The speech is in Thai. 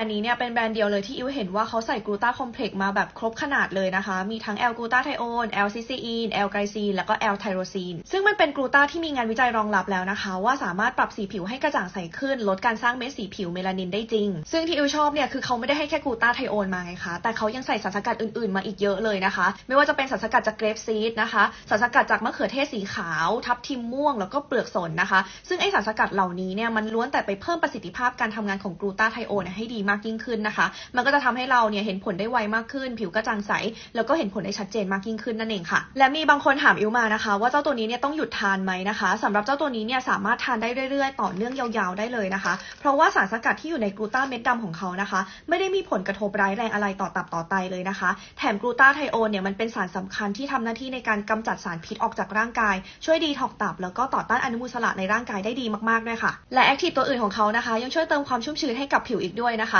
อันนี้เนี่ยเป็นแบรนด์เดียวเลยที่อิวเห็นว่าเขาใส่กลูตาคอมเพล็กซ์มาแบบครบขนาดเลยนะคะ มีทั้งแอลกลูตาไทโอนแอลซิซีนแอลไกซีนแล้วก็แอลไทโรซีน ซึ่งมันเป็นกลูตาที่มีงานวิจัยรองรับแล้วนะคะ ว่าสามารถปรับสีผิวให้กระจ่างใสขึ้น ลดการสร้างเม็ดสีผิวเมลานินได้จริง ซึ่งที่อิวชอบเนี่ยคือเขาไม่ได้ให้แค่กลูตาไทโอนมาไงคะแต่เขายังใส่สารสกัดอื่นๆมาอีกเยอะเลยนะคะ ไม่ว่าจะเป็นสารสกัดจากเกรปซีดนะคะสารสกัดจากมะเขือเทศสีขาว ทับทิมม่วงแล้วก็เปลือกสนนะคะ ซึ่งไอสารสกัดเหล่านี้เนี่ยมันล้วนแต่ไปเพิ่มประสิทธิภาพการทำงานของกลูตาไทโอนให้ดีมากยิ่งขึ้นนะคะ มันก็จะทำให้เราเนี่ยเห็นผลได้ไวมากขึ้น ผิวกระจ่างใส แล้วก็เห็นผลได้ชัดเจนมากยิ่งขึ้นนั่นเองค่ะ และมีบางคนถามอิวมานะคะ ว่าเจ้าตัวนี้เนี่ยต้องหยุดทานไหมนะคะสำหรับเจ้าตัวนี้เนี่ยสามารถทานได้เรื่อยๆ ต่อเนื่องยาวๆได้เลยนะคะ เพราะว่าสารสกัดที่อยู่ในกลูตาเม็ดดำของเขานะคะ ไม่ได้มีผลกระทบร้ายแรงอะไรต่อตับต่อไตเลยนะคะ แถมกลูตาไทโอนเนี่ยมันเป็นสารสำคัญที่ทำหน้าที่ในการกำจัดสารพิษออกจากร่างกาย ช่วยดีท็อกตับ แล้วก็ต่อต้านอนุมูลอิสระในร่างกายได้ดีมากๆด้วยค่ะ และแอคทีฟตัวอื่นของเขานะคะ ยังช่วยเติมความชุ่มชื้นให้กับผิวอีกด้วยนะคะ